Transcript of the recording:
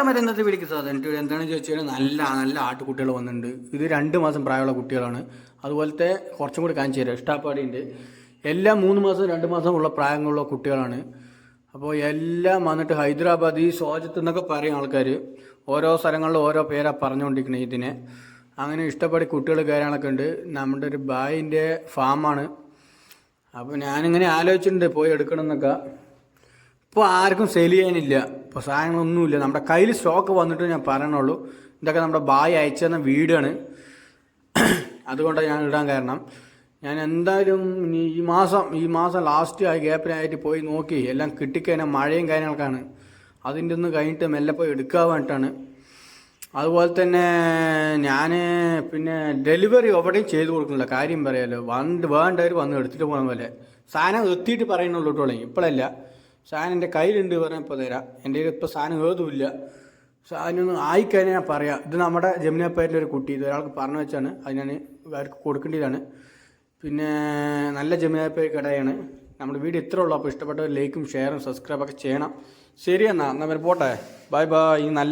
മച്ചന്മാരെ ഇന്നത്തെ വിളിക്ക് സാധനം എന്നിട്ട് എന്താണെന്ന് ചോദിച്ചാൽ നല്ല നല്ല ആട്ടുകുട്ടികൾ വന്നിട്ടുണ്ട്. ഇത് രണ്ട് മാസം പ്രായമുള്ള കുട്ടികളാണ്. അതുപോലത്തെ കുറച്ചും കൂടി കാണിച്ചു തരാം. ഇഷ്ടാപ്പാടി ഉണ്ട് എല്ലാം മൂന്ന് മാസം രണ്ട് മാസം ഉള്ള പ്രായങ്ങളുള്ള കുട്ടികളാണ്. അപ്പോൾ എല്ലാം വന്നിട്ട് ഹൈദരാബാദ് ഈ സോജത്ത് എന്നൊക്കെ പറയും ആൾക്കാർ ഓരോ സ്ഥലങ്ങളിൽ ഓരോ പേരാ പറഞ്ഞുകൊണ്ടിരിക്കുന്നത് ഇതിനെ. അങ്ങനെ ഇഷ്ടപ്പെടി കുട്ടികൾ കയറാനൊക്കെ ഉണ്ട്. നമ്മുടെ ഒരു ബായിന്റെ ഫാമാണ്. അപ്പോൾ ഞാനിങ്ങനെ ആലോചിച്ചിട്ടുണ്ട് പോയി എടുക്കണം എന്നൊക്കെ. ഇപ്പോൾ ആർക്കും സെയിൽ ചെയ്യാനില്ല. ഇപ്പോൾ സാധനങ്ങളൊന്നുമില്ല. നമ്മുടെ കയ്യിൽ സ്റ്റോക്ക് വന്നിട്ട് ഞാൻ പറയണുള്ളൂ. ഇതൊക്കെ നമ്മുടെ ബായ് അയച്ചു തന്ന വീടാണ്. അതുകൊണ്ടാണ് ഞാൻ ഇടാൻ കാരണം. ഞാൻ എന്തായാലും ഈ മാസം ഈ മാസം ലാസ്റ്റ് ആയി ഗ്യാപ്പിനായിട്ട് പോയി നോക്കി. എല്ലാം കിട്ടിക്കഴിഞ്ഞാൽ മഴയും കാര്യങ്ങളൊക്കെയാണ്. അതിന്റെ ഒന്ന് കഴിഞ്ഞിട്ട് മെല്ലെ പോയി എടുക്കാൻ വേണ്ടിയിട്ടാണ് അതുപോലെ തന്നെ ഞാൻ പിന്നെ ഡെലിവറി എവിടെയും ചെയ്ത് കൊടുക്കുന്നില്ല. കാര്യം പറയാലോ. വന്ന് വേണ്ടവർ വന്ന് എടുത്തിട്ട് പോകണ പോലെ. സാധനം എത്തിയിട്ട് പറയുന്നുള്ളൂ കേട്ടോ ഇപ്പോഴല്ല. സാധനം എന്റെ കയ്യിലുണ്ട് പറഞ്ഞാൽ ഇപ്പോൾ തരാം. എന്റെ കയ്യിൽ ഇപ്പോൾ സാധനം ഏതുമില്ല. സാധനം ഒന്ന് ആയിക്കഴിഞ്ഞാൽ ഞാൻ പറയാം. ഇത് നമ്മുടെ ജമുനപ്പേരിലെ ഒരു കുട്ടി. ഇത് ഒരാൾക്ക് പറഞ്ഞു വെച്ചാണ്. അത് ഞാൻ അവർക്ക് കൊടുക്കേണ്ടതാണ്. പിന്നെ നല്ല ജമുനപ്പേര് കടയാണ്. നമ്മുടെ വീട് ഇത്ര ഉള്ളൂ. അപ്പോൾ ഇഷ്ടപ്പെട്ട ലൈക്കും ഷെയറും സബ്സ്ക്രൈബൊക്കെ ചെയ്യണം. ശരി എന്നാൽ എന്നാൽ പോട്ടെ. Bye bye. നല്ല